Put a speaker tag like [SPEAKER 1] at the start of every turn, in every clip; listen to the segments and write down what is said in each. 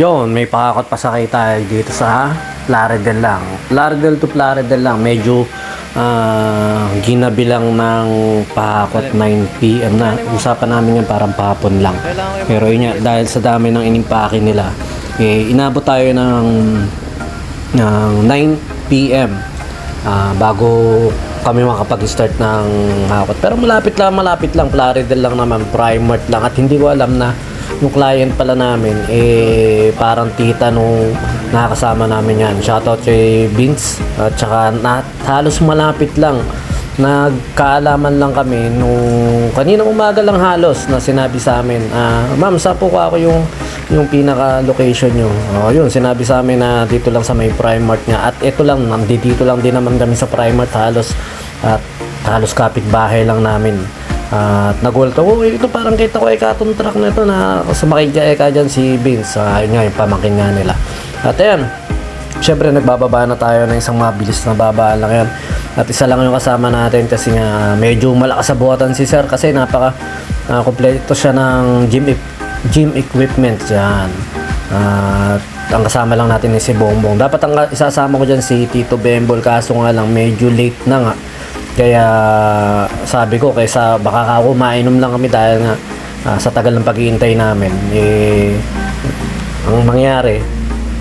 [SPEAKER 1] Yun, may pakakot pa sakay tayo dito sa Plaridel lang. Plaridel to Plaridel lang. Medyo ah, ginabilang ng pakakot 9pm na. Usapan namin yan parang pahapon lang. Pero yun nga, dahil sa dami ng inimpake nila, eh, inabot tayo ng, ng 9pm ah, bago kami makapag-start ng hakot. Pero malapit lang, malapit lang. Plaridel lang naman, Primart lang. At hindi ko alam na yung client pala namin, eh, parang tita nung nakakasama namin yan. Shoutout kay Vince. At saka na, halos malapit lang. Nagkaalaman lang kami nung kanina umaga lang halos na sinabi sa amin, ah, ma'am, sa po ako yung yung pinaka location nyo. Oh, yun, sinabi sa amin na dito lang sa may Primart niya. At ito lang, nandito lang din naman kami sa Primart halos at halos kapitbahay lang namin. At nagulat ako, "Uy, ito parang kita ko ay katong truck na ito na sumakay ka eka dyan si Vince. Uh, yun nga, yung pamangkin nga nila. At ayan, Siyempre nagbababa na tayo ng isang mabilis na babaan lang yan. At isa lang yung kasama natin kasi nga medyo malakas sa buhatan si Sir kasi napaka uh, kompleto siya ng gym, ep- gym equipment yan. At ang kasama lang natin is si Bongbong. Dapat ang isasama ko dyan si Tito Bembol kaso nga lang medyo late na nga. Kaya sabi ko kaysa baka ako mainom lang kami dahil nga ah, sa tagal ng paghihintay namin eh ang mangyari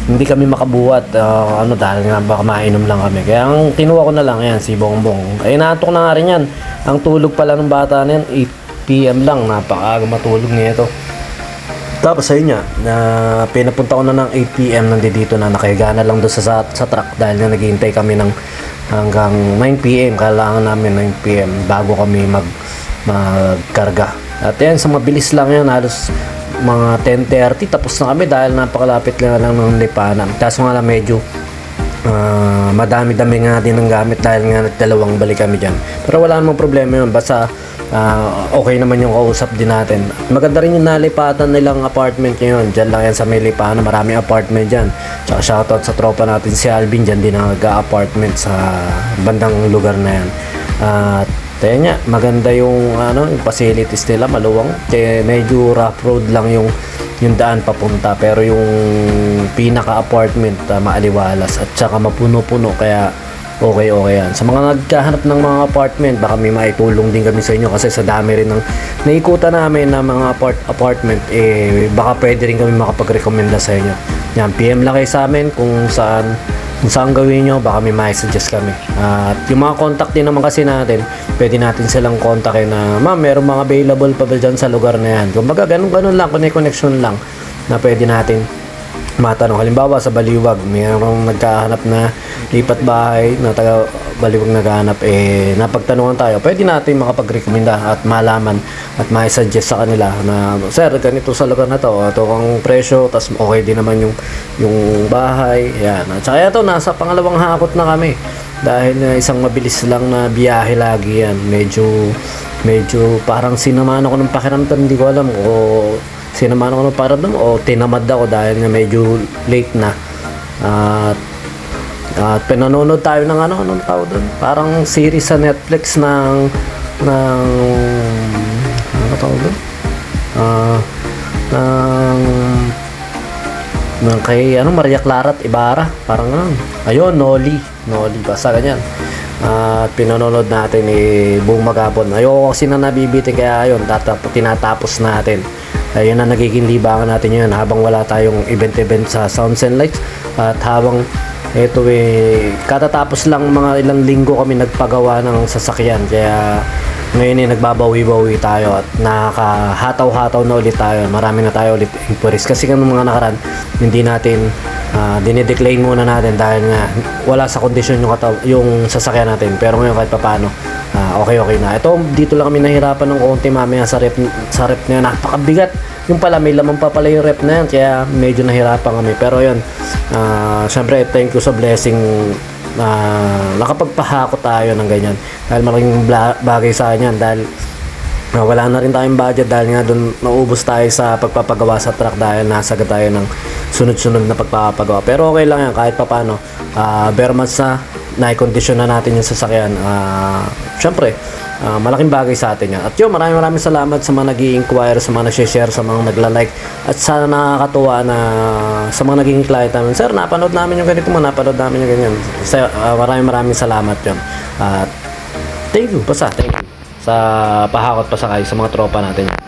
[SPEAKER 1] hindi kami makabuhat ah, ano dahil nga baka mainom lang kami. Kaya ang kinuha ko na lang yan si Bongbong. Eh naantok na nga rin yan. Ang tulog pala ng bata na yan 8pm lang napakaaga matulog niya ito. Tapos ayun nga, na pinapunta ko na ng 8pm nandito na nakahiga na lang doon sa, sa, sa truck dahil nga naghihintay kami ng hanggang 9pm kailangan namin 9pm bago kami mag magkarga at yan sa mabilis lang yan halos mga 10.30 tapos na kami dahil napakalapit lang lang ng lipanan kaso nga lang medyo Ah, madami-dami nga din ng gamit dahil nga dalawang balik kami dyan. Pero wala namang problema yun. Basta ah, okay naman yung kausap din natin. Maganda rin yung nalipatan nilang apartment ngayon. Dyan lang yan sa may lipanan. Maraming apartment dyan. Tsaka shoutout sa tropa natin si Alvin. Dyan din nag-apartment sa bandang lugar na yan. At kaya nga, maganda yung ano, yung facilities nila, maluwang. Kaya medyo rough road lang yung yung daan papunta pero yung pinaka apartment uh, maaliwalas at saka mapuno-puno kaya okay okay yan sa mga nagkahanap ng mga apartment baka may maitulong din kami sa inyo kasi sa dami rin ng naikutan namin ng mga apart apartment eh baka pwede rin kami makapag-recommenda sa inyo yan PM lang kayo sa amin kung saan kung saan gawin nyo, baka may mai-suggest kami. At yung mga contact din naman kasi natin, pwede natin silang kontakin na, ma'am, meron mga available pa ba dyan sa lugar na yan? Kumbaga, ganun-ganun lang, connect connection lang na pwede natin matanong. Halimbawa, sa Baliwag, mayroong nagkahanap na lipat bahay na taga Baliwag naghahanap, eh, napagtanungan tayo. Pwede natin makapag-recommenda at malaman at mai-suggest sa kanila na, sir, ganito sa lugar na to, ito ang presyo, tas okay din naman yung, yung bahay, yan. At saka ito, nasa pangalawang hakot na kami. Dahil na isang mabilis lang na biyahe lagi yan. Medyo, medyo parang sinamaan ako ng pakiramdam, hindi ko alam o sinamaan ako ng pakiramdam o tinamad ako dahil nga medyo late na. At at pinanonood tayo ng ano, anong tawag doon? Parang series sa Netflix ng ng ano tawag doon? Ah, ng ng kay ano Maria Clara at Ibarra. Parang ano ayun Noli Noli basta ganyan. At pinanonood natin eh buong maghapon ayoko kasi na nabibitin kaya ayun tatap, tinatapos natin. Ayun na nagiging libangan natin yun habang wala tayong event-event sa Sounds and Lights. At habang ito eh katatapos lang mga ilang linggo kami nagpagawa ng sasakyan. Kaya ngayon eh nagbabawi-bawi tayo at nakakahataw-hataw na ulit tayo. Marami na tayo ulit inquiries. Kasi ng mga nakaraan hindi natin uh, dinidecline muna natin dahil nga wala sa kondisyon yung, kataw- yung sasakyan natin. Pero ngayon kahit papano ah, okay okay na. Ito dito lang kami nahirapan ng konti mamaya sa rep, sa rep na yun. Napakabigat. Yung pala may laman pa pala yung rep na yan kaya medyo nahirapan kami. Pero yun ah, syempre thank you sa blessing na nakapagpahako tayo ng ganyan dahil malaking bagay sa yan dahil Ah, wala na rin tayong budget dahil nga doon naubos tayo sa pagpapagawa sa truck dahil nasagad tayo ng sunod-sunod na pagpapagawa. Pero okay lang yan kahit papano. Uh, bare months na na-condition na natin yung sasakyan. Uh, Siyempre, ah, malaking bagay sa atin yan. At yun, maraming maraming salamat sa mga nag inquire sa mga nag-share, sa mga nagla-like. At sana nakakatuwa na sa mga naging client namin, Sir, napanood namin yung ganito mo, napanood namin yung ganyan. Sa, ah, maraming maraming salamat yun. At thank you, basta thank you sa pahakot pa sa kayo sa mga tropa natin.